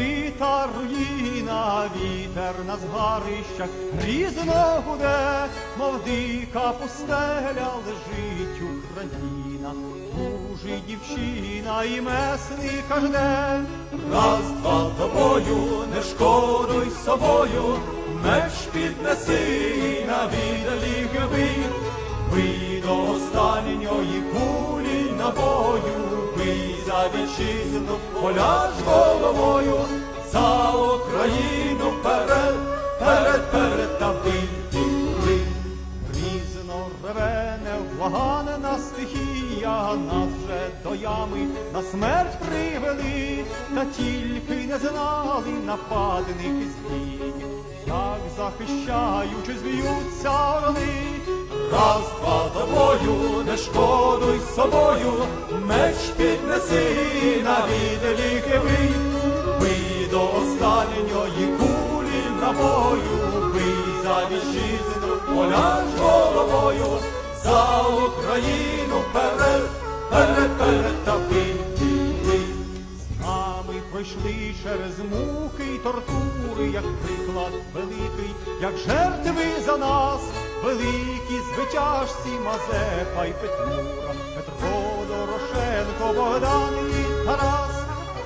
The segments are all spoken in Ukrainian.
розбита руїна, вітер на згарищах грізно гуде, мов дика пустеля лежить Україна, Служить дівчина і месника жде. Раз, два тобою, не шкодуй собою, меч піднеси на віддалі гиби, бий до останньої кулі набою, бий за вітчизну, поляж головою, за Україну вперед, перед, перед та бий. Грізно реве невблаганна стихія, нас же до ями на смерть привели, та тільки не знали нападники злі, як захищаючи зб'ються орли. Раз, два тобою, не шкодуй собою, меч піднеси на віделі бий, бий до останньої кулі набою, бий за вітчизну, поляж головою, за Україну вперед, перед, перед та бий, бий. З нами пройшли через муки й тортури, як приклад великий, як жертви за нас, великі звитяжці Мазепа й Петлюра, Петро Дорошенко, Богдан і Тарас.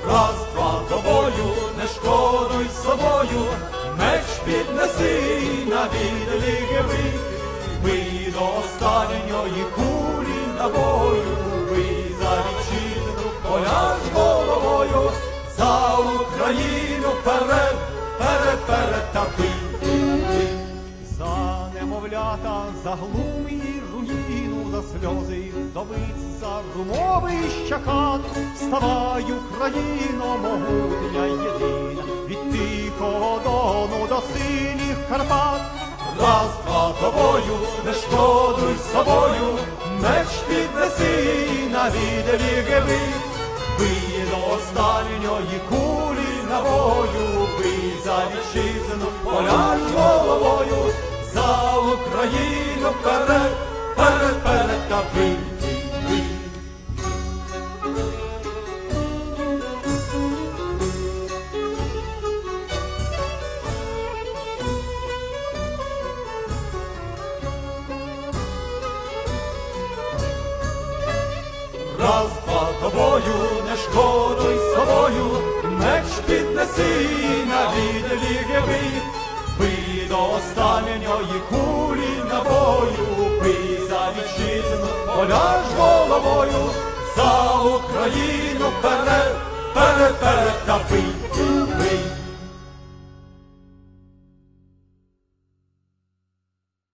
Раз, два тобою, не шкодуй собою, меч піднеси на відлі гиби, бий до останньої кулі набою, бий за вітчизну, поляж головою, за Україну вперед, за глум і руїну, за сльози вдовиць, за румовища хат, вставай, Україно, могутня єдина, від тихого дону до синіх Карпат. Раз, два тобою, не шкодуй собою, меч піднеси на віделі гиби, бий до останньої кулі набою, бий за вітчизну, поляж головою, за Україну вперед, перед, перед та. Раз, два тобою, не шкодуй собою, меч піднеси на віделі гиби, бий до останньої кулі набою, бий за вітчизну, поляж головою, за Україну вперед, перед, перед та бий, бий.